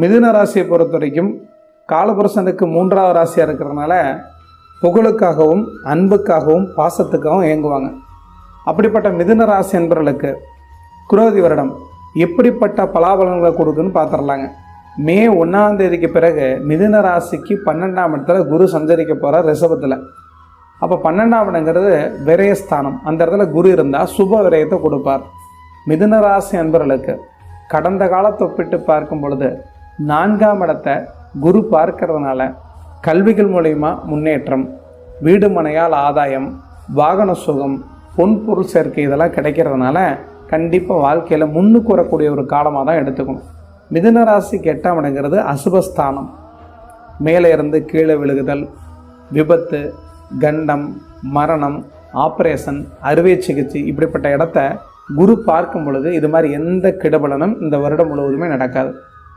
மிதுன ராசியை பொறுத்த வரைக்கும் காலபுருஷனுக்கு மூன்றாவது ராசியாக இருக்கிறதுனால புகழுக்காகவும் அன்புக்காகவும் பாசத்துக்காகவும் இயங்குவாங்க. அப்படிப்பட்ட மிதுன ராசி என்பவர்களுக்கு குரோதி வருடம் எப்படிப்பட்ட பலாபலன்களை கொடுக்குன்னு பார்த்துடலாங்க மே ஒன்றாம் தேதிக்கு பிறகு மிதுன ராசிக்கு பன்னெண்டாம் இடத்துல குரு சஞ்சரிக்க போகிறார் ரிஷபத்தில். அப்போ பன்னெண்டாம் இடங்கிறது விரயஸ்தானம். அந்த இடத்துல குரு இருந்தால் சுப விரயத்தை கொடுப்பார். மிதுன ராசி அன்பர்களுக்கு கடந்த காலத்தை ஒப்பிட்டு பார்க்கும் பொழுது நான்காம் இடத்தை குரு பார்க்கறதுனால கல்விகள் மூலயமா முன்னேற்றம் வீடு மனையால் ஆதாயம் வாகன சுகம் பொன் பொருள் சேர்க்கை இதெல்லாம் கிடைக்கிறதுனால கண்டிப்பாக வாழ்க்கையில் முன்னுக்கு வரக்கூடிய ஒரு காலமாக தான் எடுத்துக்கணும். மிதுன ராசிக்கு எட்டாம் இடங்கிறது அசுபஸ்தானம். மேலே இருந்து கீழே விழுகுதல் விபத்து கண்டம் மரணம் ஆப்ரேஷன் அறுவை சிகிச்சை இப்படிப்பட்ட இடத்த குரு பார்க்கும் பொழுது இது மாதிரி எந்த கெடுபலனும் இந்த வருடம் முழுவதுமே நடக்காது.